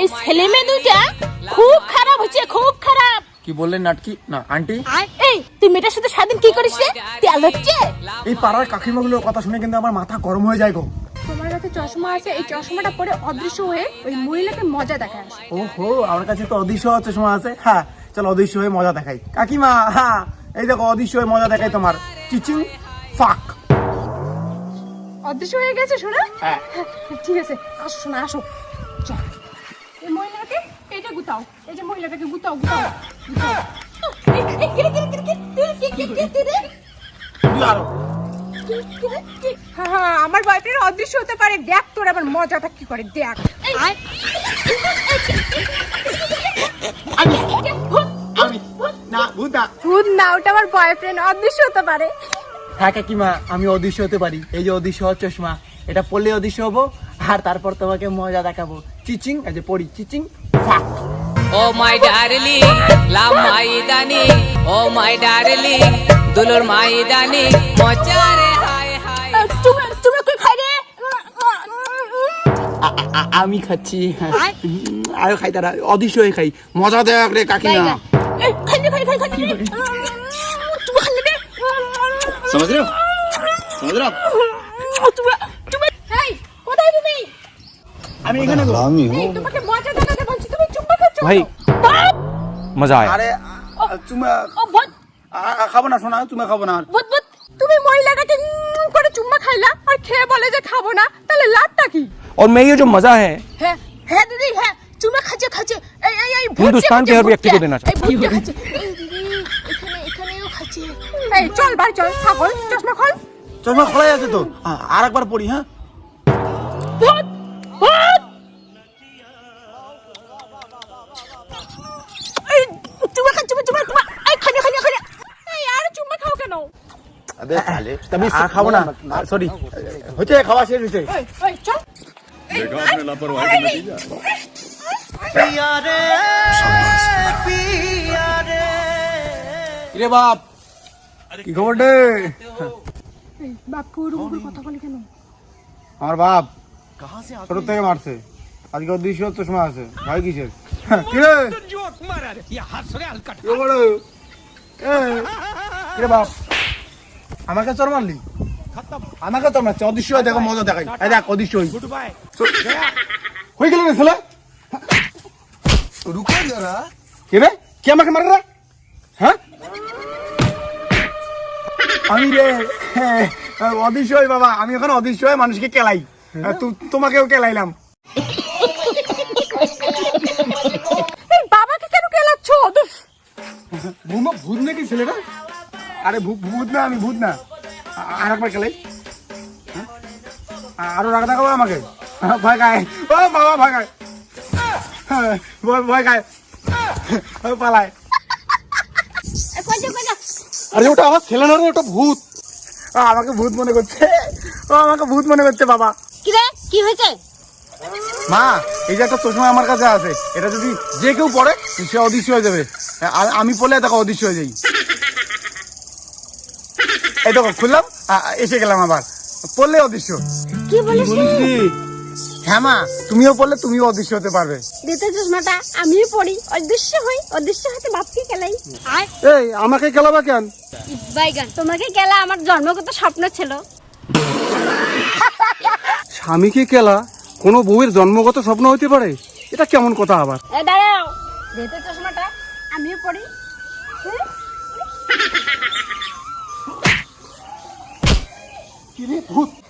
এই ছেলে মেয়ে দুইটা খুব খারাপ হচ্ছে খুব খারাপ। কি বললেন নাটকি? না আন্টি? এই তুই মেয়েটার সাথে সারাদিন কি করিস রে? তেল হচ্ছে? এই পাড়ার কাকিমাগুলোর কথা শুনে কিন্তু আমার মাথা গরম হয়ে যায় গো। তোমার কাছে চশমা আছে এই চশমাটা পরে অদৃশ্য হয়ে ওই মহিলাকে মজা দেখায় ওহো আমার কাছে তো অদৃশ্য সময় আছে। হ্যাঁ চলো অদৃশ্য হয়ে মজা দেখাই। কাকিমা হ্যাঁ এই দেখো অদৃশ্য হয়ে মজা দেখাই তোমার। চিচিং ফাক। অদৃশ্য হয়ে গেছে শোনা? হ্যাঁ। ঠিক আছে আসো শোনা আসো। গুতাও এই যে মহিলাটাকে গুতাও গুতাও হ্যাঁ, হ্যাঁ, আমার বয়ফ্রেন্ড অদৃশ্য হতে পারে। দেখ তোর আবার মজাটা কি করে দেখ। না ওটা আমার বয়ফ্রেন্ড অদৃশ্য হতে পারে। থাকে কি আমি অদৃশ্য হতে পারি। এই যে অদৃশ্য চশমা এটা পড়লে অদৃশ্য হব আর তারপর তোমাকে মজা দেখাবো। চিচিং এই যে পড়ি চিচিং ও মাই ডারলি লাভ মাইদানি ও মাই ডারলি দুলোর মাইদানি মচারে হায় হায়। তুমি তুমি কি খাই আমি খাচ্ছি। আরও খাই তারা অদৃশ্য হয়ে খাই। মজা দেখ রে কাকিমা। আমি এখানে ভাই বাপ मजा आया আরে আ- তুমি ও ভূত আ- আ- খাবো না শোনা তুমি খাবো না ভূত ভূত তুমি মহিলাটাকে উম করে চুম্মা খাইলা আর খেয়ে বলে যে খাবো না তাহলে লাভটা কি और मैं ये जो मजा है হ্যাঁ হ্যাঁ দিদি হ্যাঁ চুমা খাচ্ছে খাচ্ছে এই এই এই ভূত হিন্দুস্তান যে, के हर ভূত व्यक्ति যে, को देना এই ভূত যে খাচ্ছে এই দিদি এখানে এখানেও খাচ্ছে এই চল বাড়ি চল ছাগল চশমা খোল চশমা খোলাই আছে তো আ- আর একবার পড়ি হ্যাঁ কেন খাব না। সরি। হচ্ছে খাওয়া শেষ হয়েছে। এই এই চল। রে বাপ? কি খবর রে? বাপকে ওরকম করে কথা বলি কেন? আমার বাপ ছোট থেকে মারছে। আজকে অদৃশ্য তো সময় আছে। ভাই কিসের? হ্যাঁ, বাপ? আমাকে চর মারলি? আমাকে চর মারছে অদৃশ্য হয়ে দেখো মজা দেখাই। এই দেখ অদৃশ্য হই। হয়ে গেল রে ছেলে। রুকো যারা কে রে? কে আমাকে মারে রে? হ্যাঁ? আমি রে হ্যাঁ, অদৃশ্য হই বাবা। আমি এখন অদৃশ্য হয়ে মানুষকে কেলাই। তু- তোমাকেও কেলাইলাম। বাবাকে কেন কেলাচ্ছ? ভূত নাকি ছেলেটা? আরে ভূ- ভূত না আমি ভূত না। আর একবার খেলাই। হ্যাঁ? আরও রাগ দেখাবো আমাকে? হ্যাঁ, ভয় খায়। ও বাবা ভয় খায়। হ্যাঁ, ভয়- খায়। ও পালায়। আরে ওটা আমার ছেলে না ওটা ভূত। আমাকে ভূত মনে করছে। ও আমাকে ভূত মনে করছে বাবা। কি রে? কি হয়েছে? মা এই যে একটা চশমা আমার কাছে আছে। এটা যদি যে কেউ পড়ে সে অদৃশ্য হয়ে যাবে। আর আমি পড়লে দেখো অদৃশ্য হয়ে যাই। এই দেখো খুললাম এসে গেলাম আবার। পড়লে অদৃশ্য। কি বলিস বলছি? হ্যাঁ মা তুমিও পড়লে তুমিও অদৃশ্য হতে পারবে। দিতে চশমাটা আমিও পড়ি অদৃশ্য হই অদৃশ্য হাতে বাপকে খেলাই। এই আমাকে খেলাবা কেন? বাইগান তোমাকে খেলা আমার জন্মগত স্বপ্ন ছিল। স্বামীকে কেলা কোনো বউয়ের জন্মগত স্বপ্ন হতে পারে? এটা কেমন কথা আবার? এ দাঁড়াও দিতে চশমাটা আমিও পড়ি। किरी भूत।